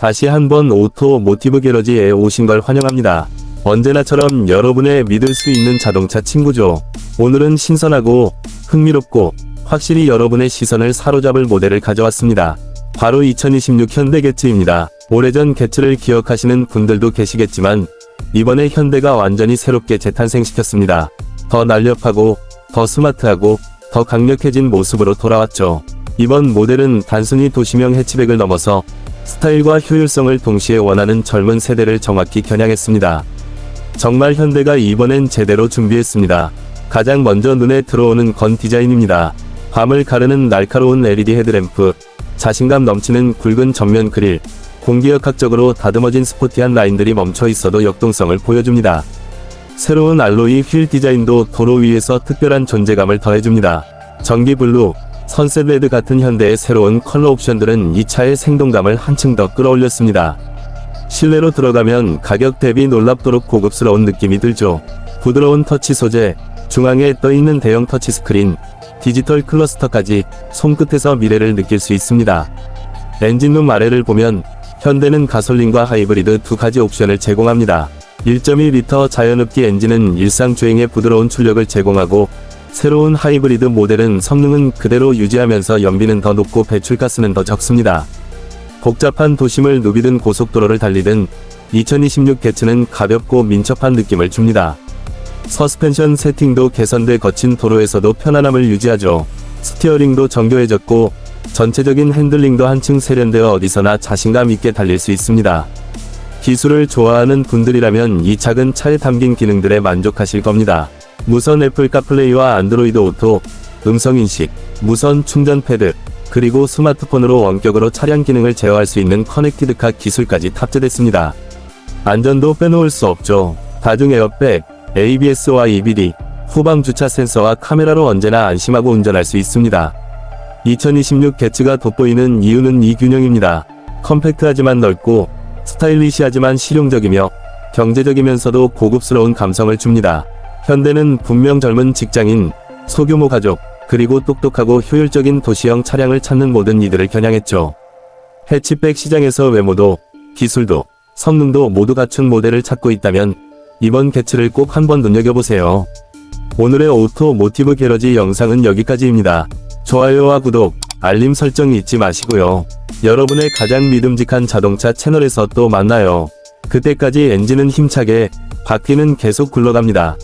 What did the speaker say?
다시 한번 오토 모티브 게러지에 오신 걸 환영합니다. 언제나처럼 여러분의 믿을 수 있는 자동차 친구죠. 오늘은 신선하고 흥미롭고 확실히 여러분의 시선을 사로잡을 모델을 가져왔습니다. 바로 2026 현대 게츠입니다. 오래전 게츠를 기억하시는 분들도 계시겠지만 이번에 현대가 완전히 새롭게 재탄생시켰습니다. 더 날렵하고 더 스마트하고 더 강력해진 모습으로 돌아왔죠. 이번 모델은 단순히 도시명 해치백을 넘어서 스타일과 효율성을 동시에 원하는 젊은 세대를 정확히 겨냥했습니다. 정말 현대가 이번엔 제대로 준비했습니다. 가장 먼저 눈에 들어오는 건 디자인입니다. 밤을 가르는 날카로운 LED 헤드램프, 자신감 넘치는 굵은 전면 그릴, 공기역학적으로 다듬어진 스포티한 라인들이 멈춰 있어도 역동성을 보여줍니다. 새로운 알로이 휠 디자인도 도로 위에서 특별한 존재감을 더해줍니다. 전기 블루, 선셋 레드 같은 현대의 새로운 컬러 옵션들은 이 차의 생동감을 한층 더 끌어올렸습니다. 실내로 들어가면 가격 대비 놀랍도록 고급스러운 느낌이 들죠. 부드러운 터치 소재, 중앙에 떠있는 대형 터치 스크린, 디지털 클러스터까지 손끝에서 미래를 느낄 수 있습니다. 엔진룸 아래를 보면 현대는 가솔린과 하이브리드 두 가지 옵션을 제공합니다. 1.2리터 자연흡기 엔진은 일상 주행에 부드러운 출력을 제공하고 새로운 하이브리드 모델은 성능은 그대로 유지하면서 연비는 더 높고 배출가스는 더 적습니다. 복잡한 도심을 누비든 고속도로를 달리든 2026 게츠는 가볍고 민첩한 느낌을 줍니다. 서스펜션 세팅도 개선돼 거친 도로에서도 편안함을 유지하죠. 스티어링도 정교해졌고 전체적인 핸들링도 한층 세련되어 어디서나 자신감 있게 달릴 수 있습니다. 기술을 좋아하는 분들이라면 이 작은 차에 담긴 기능들에 만족하실 겁니다. 무선 애플 카플레이와 안드로이드 오토, 음성인식, 무선 충전 패드, 그리고 스마트폰으로 원격으로 차량 기능을 제어할 수 있는 커넥티드카 기술까지 탑재됐습니다. 안전도 빼놓을 수 없죠. 다중 에어백, ABS와 EBD, 후방 주차 센서와 카메라로 언제나 안심하고 운전할 수 있습니다. 2026 게츠가 돋보이는 이유는 이 균형입니다. 컴팩트하지만 넓고 스타일리시하지만 실용적이며 경제적이면서도 고급스러운 감성을 줍니다. 현대는 분명 젊은 직장인, 소규모 가족, 그리고 똑똑하고 효율적인 도시형 차량을 찾는 모든 이들을 겨냥했죠. 해치백 시장에서 외모도, 기술도, 성능도 모두 갖춘 모델을 찾고 있다면 이번 게츠를 꼭 한번 눈여겨보세요. 오늘의 오토 모티브 게러지 영상은 여기까지입니다. 좋아요와 구독, 알림 설정 잊지 마시고요. 여러분의 가장 믿음직한 자동차 채널에서 또 만나요. 그때까지 엔진은 힘차게, 바퀴는 계속 굴러갑니다.